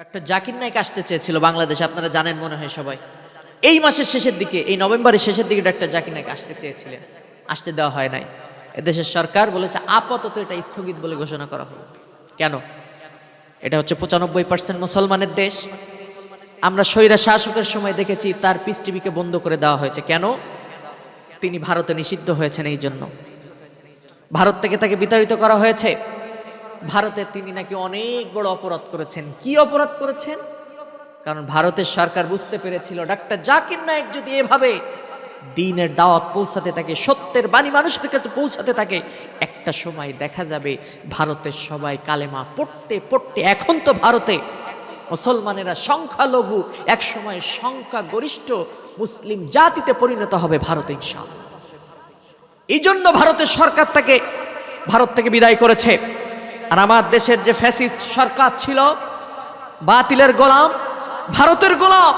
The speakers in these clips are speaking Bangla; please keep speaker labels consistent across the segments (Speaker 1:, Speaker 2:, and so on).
Speaker 1: ডক্টর জাকির নায়ক আসতে চেয়েছিল বাংলাদেশে, আপনারা জানেন মনে হয় সবাই। এই মাসের শেষের দিকে, এই নভেম্বরের শেষের দিকে ডক্টর জাকির নায়ক আসতে চেয়েছিলেন। আসতে দেওয়া হয় নাই। এদেশের সরকার বলেছে, আপাতত এটা স্থগিত বলে ঘোষণা করা হলো। কেন? এটা হচ্ছে পঁচানব্বই পার্সেন্ট মুসলমানের দেশ। আমরা স্বৈরা শাসকের সময় দেখেছি, তার পিস টিভিকে বন্ধ করে দেওয়া হয়েছে। কেন? তিনি ভারতে নিষিদ্ধ হয়েছেন এই জন্য। ভারত থেকে তাকে বিতাড়িত করা হয়েছে। ভারতে তিনি নাকি অনেক বড় অপরাধ করেছেন। কি অপরাধ করেছেন? কারণ ভারতের সরকার বুঝতে পেরেছিল, ডাক্তার জাকির নায়েক যদি এভাবে দিনের দাওয়াত পৌঁছাতে থাকে, সত্যের বাণী মানুষের কাছে পৌঁছাতে থাকে, একটা সময় দেখা যাবে ভারতের সবাই কালেমা পড়তে পড়তে, এখন তো ভারতে মুসলমানেরা সংখ্যালঘু, এক সময় সংখ্যা গরিষ্ঠ মুসলিম জাতিতে পরিণত হবে ভারত, ইনশাআল্লাহ। এই জন্য ভারতের সরকার তাকে, ভারত থেকে বিদায় করেছে। আর আমার দেশের যে ফ্যাসিস্ট সরকার ছিল, বাতিলের গোলাম, ভারতের গোলাম,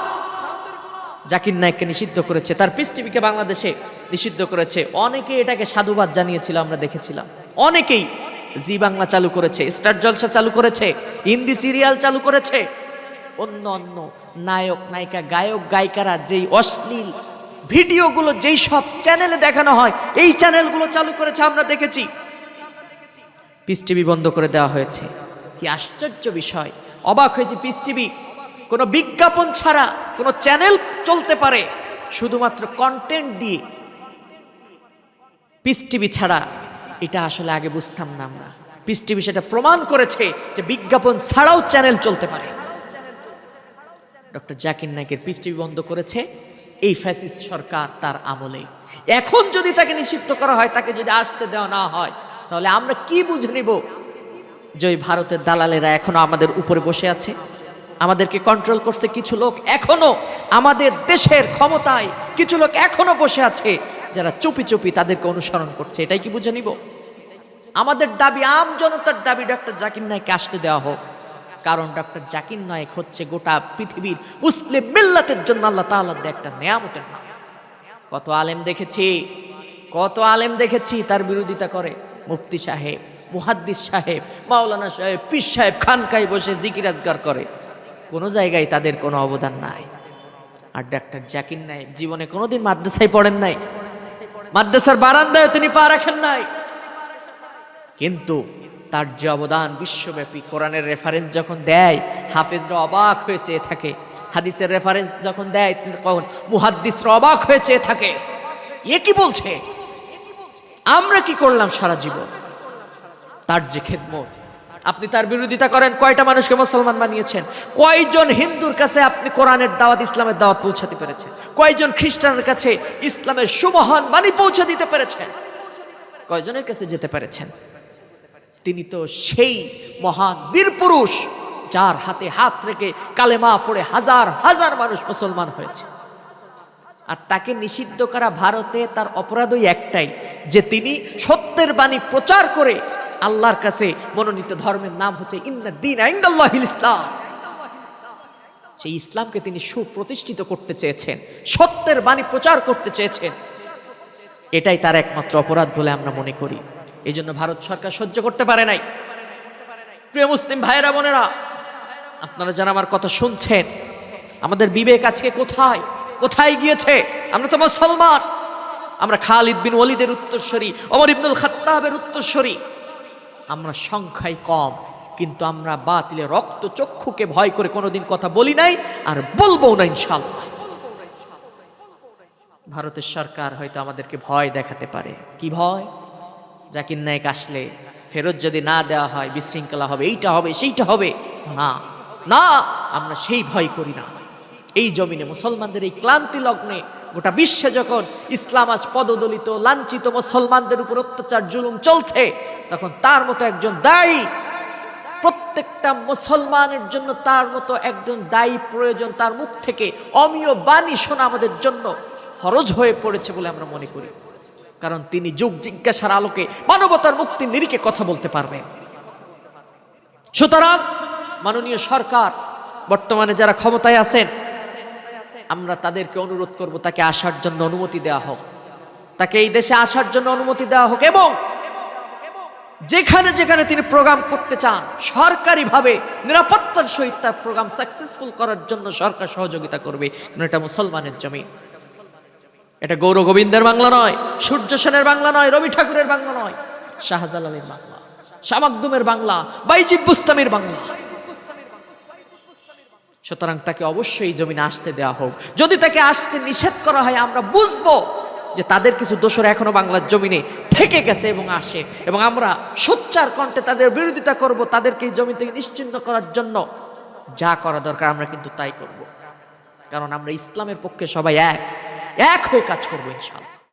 Speaker 1: জাকির নায়ককে নিষিদ্ধ করেছে, তার পিস টিভিকে বাংলাদেশে নিষিদ্ধ করেছে। অনেকে এটাকে সাধুবাদ জানিয়েছিল, আমরা দেখেছিলাম। অনেকেই জি বাংলা চালু করেছে, স্টার জলসা চালু করেছে, হিন্দি সিরিয়াল চালু করেছে। অন্য অন্য নায়ক, নায়িকা, গায়ক, গায়িকারা যেই অশ্লীল ভিডিওগুলো, যেই সব চ্যানেলে দেখানো হয়, এই চ্যানেলগুলো চালু করেছে, আমরা দেখেছি। পিস টিভি বন্ধ করে দেওয়া হয়েছে। কি আশ্চর্য বিষয়। অবাক হয়েছে পিস টিভি কোনো বিজ্ঞাপন ছাড়া কোনো চ্যানেল চলতে পারে। শুধুমাত্র কন্টেন্ট দিয়ে। পিস টিভি ছাড়া এটা আসলে আগে বুঝতাম না আমরা। পিস টিভি সেটা প্রমাণ করেছে যে বিজ্ঞাপন ছাড়াও চ্যানেল চলতে পারে। ডক্টর জাকির নাইকের পিস টিভি বন্ধ করেছে। এই ফ্যাসিস্ট সরকার তার আমলে। এখন যদি তাকে নিষিদ্ধ করা হয়, তাকে যদি আসতে দেওয়া না হয় তাহলে আমরা কি বুঝে নিব যে ওই ভারতের দালালেরা এখনও আমাদের উপরে বসে আছে? আমাদেরকে কন্ট্রোল করছে কিছু লোক এখনও আমাদের দেশের ক্ষমতায়, কিছু লোক এখনও বসে আছে যারা চুপি চুপি তাদেরকে অনুসরণ করছে। এটাই কি বুঝে নিব? আমাদের দাবি আম জনতার দাবি ডক্টর জাকির নায়ককে আসতে দেওয়া হোক। কারণ ডক্টর জাকির নায়ক হচ্ছে গোটা পৃথিবীর মুসলিম মিল্লাতের জন্য আল্লাহ দেয়া একটা নেয়ামতের নাম। কত আলেম দেখেছি, কত আলেম দেখেছি, তার বিরোধিতা করে। মুফতি সাহেব, মুহাদ্দিস সাহেব, মাওলানা সাহেব, পীর সাহেব খানকায় বসে জিকিরাজগার করে। কোনো জায়গায় তাদের কোনো অবদান নাই। আর ডাক্তার জাকির নায়ক জীবনে কোনোদিন মাদ্রাসায় পড়েন নাই। মাদ্রাসার বারান্দায় তিনি পা রাখেন নাই। কিন্তু তার যে অবদান বিশ্বব্যাপী কোরআনের রেফারেন্স যখন দেয়, হাফেজরা অবাক হয়ে চেয়ে থাকে। হাদিসের রেফারেন্স যখন দেয়, তখন মুহাদ্দিসরা অবাক হয়ে চেয়ে থাকে। এ কি বলছে? আমরা কি করলাম সারা জীবন? তার যে খেদমত। আপনি তার বিরোধিতা করেন, কয়টা মানুষকে মুসলমান বানিয়েছেন? কয়জন হিন্দুর কাছে আপনি কোরআনের দাওয়াত, ইসলামের দাওয়াত পৌঁছাতে পেরেছেন? কয়জন খ্রিস্টানের কাছে ইসলামের সুমহান বাণী পৌঁছে দিতে পেরেছেন? কয়জনের কাছে যেতে পেরেছেন? তিনি তো সেই মহান বীর পুরুষ, যার হাতে হাত রেখে কালেমা পড়ে হাজার হাজার মানুষ মুসলমান হয়েছে। আর তাকে নিষিদ্ধ করা ভারতে তার অপরাধই একটাই যে তিনি সত্যের বাণী প্রচার করে আল্লাহর কাছে মনোনীত ধর্মের নাম হচ্ছে ইন্দিন ইসলাম। সেই ইসলামকে তিনি সুপ্রতিষ্ঠিত করতে চেয়েছেন, সত্যের বাণী প্রচার করতে চেয়েছেন। এটাই তার একমাত্র অপরাধ বলে আমরা মনে করি। এই জন্য ভারত সরকার সহ্য করতে পারে নাই। প্রিয় মুসলিম ভাইয়েরা, বোনেরা, আপনারা যারা আমার কথা শুনছেন, আমাদের বিবেক আজকে কোথায়? কোথায় গিয়েছে? আমরা তো মুসলমান। আমরা খালিদ বিন ওয়ালিদের উত্তরস্বরী অমর ইবনুল খাত্তাবের উত্তরস্বরী। আমরা সংখ্যায় কম, কিন্তু আমরা বাতিলে রক্ত চক্ষুকে ভয় করে কোনোদিন কথা বলি নাই আর বলব না ইনশাল্লাহ ভারতের সরকার হয়তো আমাদেরকে ভয় দেখাতে পারে। কি ভয়? জাকির নায়ক আসলে ফেরত যদি না দেওয়া হয়, বিশৃঙ্খলা হবে, এইটা হবে, সেইটা হবে। না না, আমরা সেই ভয় করি না। এই জমিনে মুসলমানদের এই ক্লান্তি লগ্নে গোটা বিশ্বে যখন ইসলাম আজ পদদলিত, লাঞ্ছিত মুসলমানদের উপর অত্যাচার, জুলুম চলছে, তখন তার মতো একজন দায়ী, প্রত্যেকটা মুসলমানের জন্য তার মতো একজন দায়ী প্রয়োজন, তার মুখ থেকে অমীয় বাণী শোনা আমাদের জন্য ফরজ হয়ে পড়েছে বলে আমরা মনে করি। কারণ তিনি যুগ জিজ্ঞাসার আলোকে মানবতার মুক্তির নিরিখে কথা বলতে পারবেন। সুতরাং মাননীয় সরকার, বর্তমানে যারা ক্ষমতায় আছেন আমরা তাদেরকে অনুরোধ করব, তাকে আসার জন্য অনুমতি দেওয়া হোক। তাকে এই দেশে আসার জন্য অনুমতি দেওয়া হোক এবং যেখানে যেখানে তিনি প্রোগ্রাম করতে চান, সরকারিভাবে নিরাপত্তার সহিত তার প্রোগ্রাম সাকসেসফুল করার জন্য সরকার সহযোগিতা করবে। এটা মুসলমানের জমিন এটা গৌর গোবিন্দের বাংলা নয়, সূর্য সেনের বাংলা নয়, রবি ঠাকুরের বাংলা নয়, শাহজালালের বাংলা শামাকদুমের বাংলা, বাইজিদ বুস্তামের বাংলা। সুতরাং তাকে অবশ্যই জমিনে আসতে দেওয়া হোক। যদি তাকে আসতে নিষেধ করা হয়, আমরা বুঝব যে তাদের কিছু দোষর এখনও বাংলার জমিনে থেকে গেছে এবং আসে। এবং আমরা সোচ্চার কণ্ঠে তাদের বিরোধিতা করব, তাদেরকে এই জমি থেকে নিশ্চিন্ন করার জন্য যা করা দরকার, আমরা কিন্তু তাই করব। কারণ আমরা ইসলামের পক্ষে সবাই এক। এক হয়ে কাজ করব, ইনশাল্লাহ।